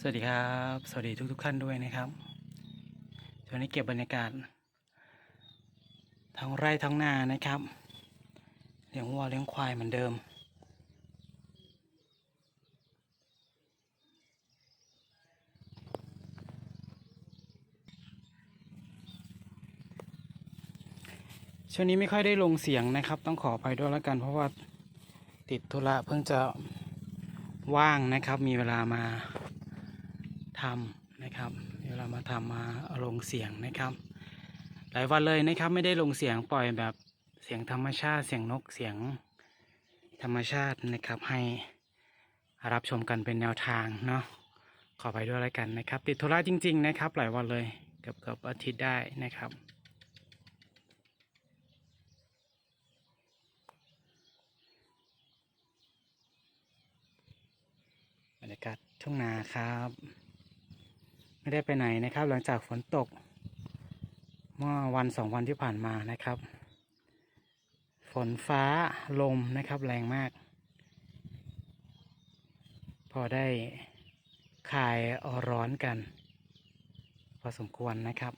สวัสดีครับ สวัสดีทุกทุกๆท่านด้วยนะครับวันนี้เก็บบรรยากาศทั้งไร่ทั้งนานะครับเลี้ยงวัวเลี้ยงควายเหมือนเดิม ช่วงนี้ไม่ค่อยได้ลงเสียงนะครับ ต้องขออภัยด้วยแล้วกัน เพราะว่าติดธุระเพิ่งจะว่างนะครับ มีเวลามา ทำนะครับมีเวลามาทำมาลงเสียงนะครับ หลายวันเลยนะครับไม่ได้ลงเสียงปล่อยแบบเสียงธรรมชาติเสียงนกเสียงธรรมชาตินะครับให้รับชมกันเป็นแนวทางเนาะขอไปด้วยแล้วกันนะครับ ติดธุระจริง ๆ นะครับ หลายวันเลยเกือบเกือบอาทิตย์ได้นะครับบรรยากาศทุ่งนาครับ ไม่ได้ไปไหนนะครับ หลังจากฝนตก เมื่อวันสองวันที่ผ่านมานะครับ ฝนฟ้าลมนะครับแรงมาก พอได้คลายร้อนกัน พอสมควรนะครับ